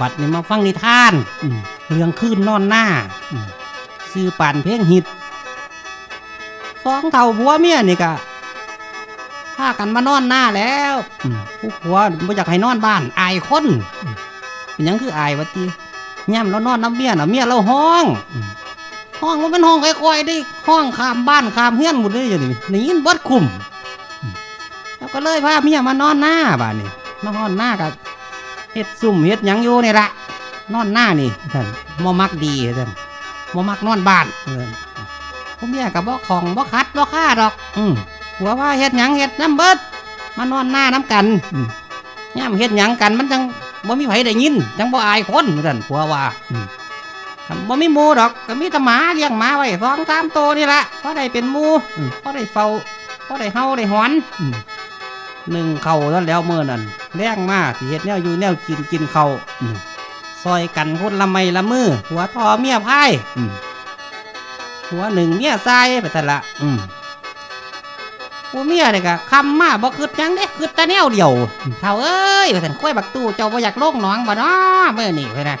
บัดนี้มาฟังนิทานเรื่องคืนนอนหน้าอืมซื้อป่านเพลงฮิตสองเท่าผัวเมียนี่กะพากันมานอนหน้าแล้วผู้ผัวบ่อยากให้นอนบ้าน อายคนมเป็นยังคืออายวะตีย่ำเรานอนน้ำเมียน่ะเมียเราห้องห้องมันเป็นห้องค่อยๆได้ห้องขามบ้านขามเฮือนหมดเลยอย่างนี้นี่ยินบดคุมอืมแล้วก็เลยพาเมียมานอนหน้าบ้านนี่มานอนหน้ากับ เฮ็ดซุ่มเฮ็ดหยังอยู่นี่ละนอนหน้านี่ท่านบ่มักดีท่านบ่มักนอนบ้านเออผมเมียกับบ่ของบ่คัดบ่ค่าดอก อืมหัวว่าเฮ็ดหยังเฮ็ดน้ำเบิดมานอนหน้าน้ำกันย่ามเฮ็ดหยังกันมันจังบ่มีไผได้ยินจังบ่อายคนท่านผัวว่าอืมบ่มีหมูดอกก็มีแต่หมาเลี้ยงหมาไว้สองสามตัวนี่ละพอได้เป็นหมูอืมพอได้เฝ้าพอได้เฮาได้หอนอืม หนึ่งเข่าแล้วแล้วเมื่อนั้นแรงมากที่เฮ็ดแนวอยู่แนวกินกินเข่าซอยกันคนละไมละมือหัวทอเมียพายหัวหนึ่งเมียทรายไปแต่ละอืมหัวเมียเนี่ยก็คำมาบ่คืดยังเด้คืดแต่แนวเดียวเท่าเอ้ยว่าซั่นค่อยบักตู้เจ้าบ่อยากลงหนองบ่เนาะเมื่อนี่เพิ่นะ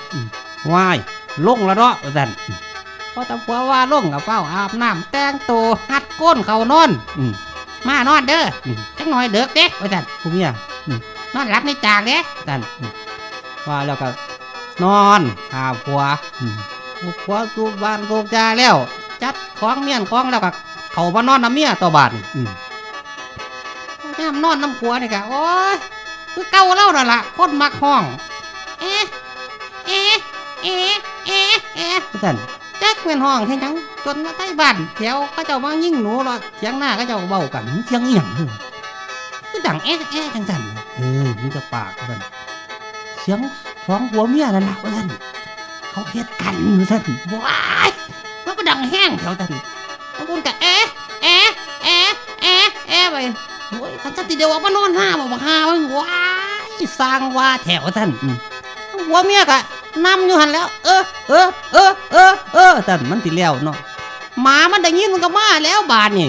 ว้ายลงแล้วเนาะว่าซั่นพอตะผัวว่าลงกับเฝ้าอาบน้ำแต่งตัวหัดก้นเขานอนอื มมานอนเด้ออจักหน่อยเด็กเด้ว่าจันผู้เมียอืมนอนหลับในจากเด้จันอืมว่าแล้วก็นอนหาผัวอืมผัวสูบบ้านสูบจาแล้ว จัดของเมียนของแล้วก็เขามานอนน้ำเมียต่อบ้านอืมย่ามนอนน้ำผัวนี่กะโอ้ยคือเก่าเล่านั่นล่ะคนมักห้อง เอ๊ะเอ๊ะเอ๊ะเอ๊ะเอ๊ะว่าจันจั กเป็นห้องเห็นจังจนมาใต้บ้านแถวเขาเจ้ามายิ่งหนูรอเสียงหน้าเขาเจ้าเบากันเสียงอีหยังคือดังแอ๊ะแอ๊ะจังจันเออมึงจะปากกันเสียงสองหัวเมียนั่นล่ะว่าท่านเขาเฮ็ดกันว่าท่านว้ายมันก็ดังแห้งแถวท่านแล้วคุณก็เอ๊ะเอ๊ะเอ๊ะเอ๊ะเอ๊ะไปโอ้ยขันสติเดียวว่ามานอนห้าบอกว่าห้ามว้ายสร้างว่าแถวท่านหัวเมียกะ นำอยู่หันแล้ว เออเออเออเออเออแต่มันติแล้วเนาะหมามันได้ยินมันก็มาแล้วบาดนี่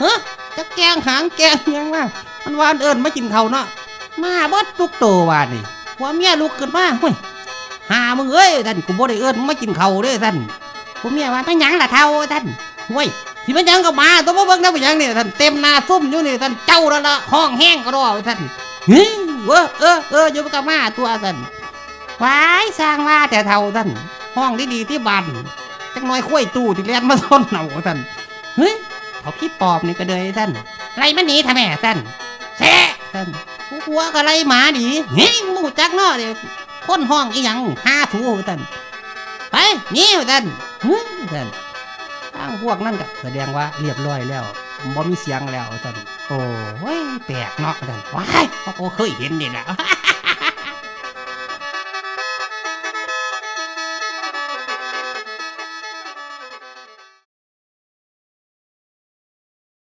เฮ้จะแกงหางแกงยังว่ามันวานเอิญมากินเขาเนาะมาบดทุกตัวานนี่หัวเมียลุกขึ้นมาเฮ้ยหามึงเอ้ยท่านกูบ่ได้เอิญมากินเขาเด้ท่านหัวเมียว่าไม่ยังละเท่าท่านเว้ยที่มันยังก็มาตัวบ่เบิ่งได้บ่ยังนี่ท่านเต็มหน้าซุ่มอยู่นี่ท่านเจ้าแล้วละห้องแห้งก็รอท่านเฮ้ยเออเออเอออยู่กับมาตัวท่าน ว้ายสร้างว่าแต่เท่าท่านห้องดีๆที่บ้านจักน้อยคุ้ยตู้ที่เลียนมาซ่อนเหนาท่านเฮ้ยเขาพี่ปอบนี่ก็เลยท่านไล่มันหนีทำไมท่านแซ่ท่านผู้ผัวก็ไล่หมาหนีเฮ้ยมูจักนาะเดี๋ยวคนห้องอีหยังห้าถูท่านไปนี่ท่านเฮ้ยท่านทางพวกนั่นก็แสดงว่าเรียบร้อยแล้วบ่มีเสียงแล้วท่านโอ้ยแปลกเนาะท่านว้ายเขาเคยเห็นนี่แหละ